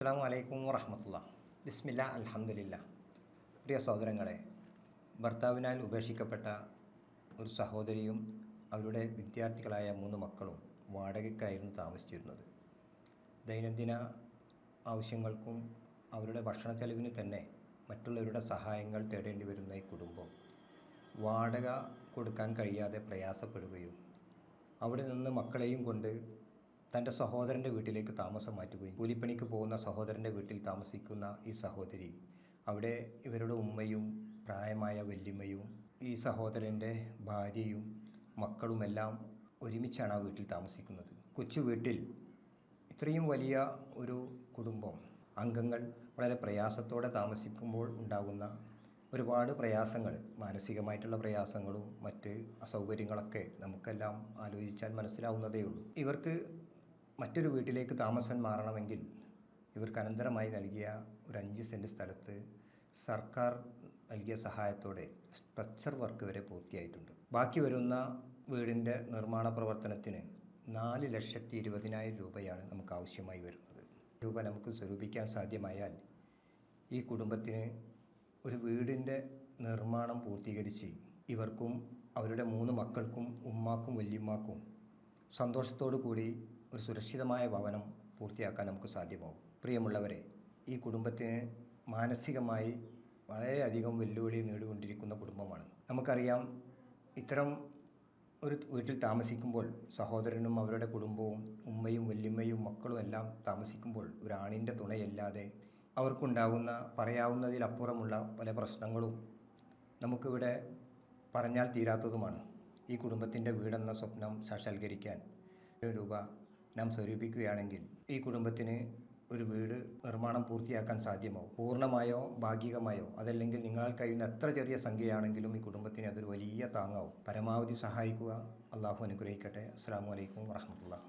അസ്സാം വലൈക്കും വറഹമത്തുള്ള ബിസ്മില്ല അലഹമില്ല പ്രിയ സഹോദരങ്ങളെ ഭർത്താവിനാൽ ഉപേക്ഷിക്കപ്പെട്ട ഒരു സഹോദരിയും അവരുടെ വിദ്യാർത്ഥികളായ മൂന്ന് മക്കളും വാടകയ്ക്കായിരുന്നു താമസിച്ചിരുന്നത്. ദൈനംദിന ആവശ്യങ്ങൾക്കും അവരുടെ ഭക്ഷണ ചെലവിന് തന്നെ മറ്റുള്ളവരുടെ സഹായങ്ങൾ തേടേണ്ടി വരുന്ന ഈ കുടുംബം വാടക കൊടുക്കാൻ കഴിയാതെ പ്രയാസപ്പെടുകയും അവിടെ നിന്ന് മക്കളെയും കൊണ്ട് തന്റെ സഹോദരന്റെ വീട്ടിലേക്ക് താമസം മാറ്റുകയും കൂലിപ്പണിക്ക് പോകുന്ന സഹോദരന്റെ വീട്ടിൽ താമസിക്കുന്ന ഈ സഹോദരി അവിടെ ഇവരുടെ ഉമ്മയും പ്രായമായ വല്യമ്മയും ഈ സഹോദരന്റെ ഭാര്യയും മക്കളുമെല്ലാം ഒരുമിച്ചാണ് ആ വീട്ടിൽ താമസിക്കുന്നത്. കൊച്ചു വീട്ടിൽ ഇത്രയും വലിയ ഒരു കുടുംബം അംഗങ്ങൾ വളരെ പ്രയാസത്തോടെ താമസിക്കുമ്പോൾ ഉണ്ടാകുന്ന ഒരുപാട് പ്രയാസങ്ങൾ മാനസികമായിട്ടുള്ള പ്രയാസങ്ങളും മറ്റ് അസൗകര്യങ്ങളൊക്കെ നമുക്കെല്ലാം ആലോചിച്ചാൽ മനസ്സിലാവുന്നതേ ഉള്ളൂ ഇവർക്ക് മറ്റൊരു വീട്ടിലേക്ക് താമസം മാറണമെങ്കിൽ ഇവർക്ക് അനന്തരമായി നൽകിയ ഒരു അഞ്ച് സെന്റ് സ്ഥലത്ത് സർക്കാർ നൽകിയ സഹായത്തോടെ സ്ട്രക്ചർ വർക്ക് വരെ പൂർത്തിയായിട്ടുണ്ട്. ബാക്കി വരുന്ന വീടിന്റെ നിർമ്മാണ പ്രവർത്തനത്തിന് നാല് ലക്ഷത്തി ഇരുപതിനായിരം രൂപയാണ് നമുക്ക് ആവശ്യമായി വരുന്നത്. രൂപ നമുക്ക് സ്വരൂപിക്കാൻ സാധ്യമായാൽ ഈ കുടുംബത്തിന് ഒരു വീടിന്റെ നിർമ്മാണം പൂർത്തീകരിച്ച് ഇവർക്കും അവരുടെ മൂന്ന് മക്കൾക്കും ഉമ്മാക്കും വല്യമ്മാക്കും സന്തോഷത്തോടു കൂടി ഒരു സുരക്ഷിതമായ ഭവനം പൂർത്തിയാക്കാൻ നമുക്ക് സാധ്യമാവും. പ്രിയമുള്ളവരെ ഈ കുടുംബത്തിന് മാനസികമായി വളരെയധികം വെല്ലുവിളി നേടിക്കൊണ്ടിരിക്കുന്ന കുടുംബമാണ്. നമുക്കറിയാം ഇത്തരം ഒരു വീട്ടിൽ താമസിക്കുമ്പോൾ സഹോദരനും അവരുടെ കുടുംബവും ഉമ്മയും വല്യമ്മയും മക്കളും എല്ലാം താമസിക്കുമ്പോൾ ഒരു ആണിന്റെ തുണയല്ലാതെ അവർക്കുണ്ടാകുന്ന പറയാവുന്നതിലപ്പുറമുള്ള പല പ്രശ്നങ്ങളും നമുക്കിവിടെ പറഞ്ഞാൽ തീരാത്തതുമാണ്. ഈ കുടുംബത്തിന്റെ വീടെന്ന സ്വപ്നം സാക്ഷാത്കരിക്കാൻ രൂപ നാം സ്വരൂപിക്കുകയാണെങ്കിൽ ഈ കുടുംബത്തിന് ഒരു വീട് നിർമ്മാണം പൂർത്തിയാക്കാൻ സാധ്യമോ? പൂർണമായോ? ഭാഗികമായോ? അതല്ലെങ്കിൽ നിങ്ങളാൽ കഴിയുന്ന എത്ര ചെറിയ സംഖ്യയാണെങ്കിലും ഈ കുടുംബത്തിന് അതൊരു വലിയ താങ്ങാവും. പരമാവധി സഹായിക്കുക. അള്ളാഹു അനുഗ്രഹിക്കട്ടെ. അസ്സാം വലൈക്കും വാഹമത്തുള്ള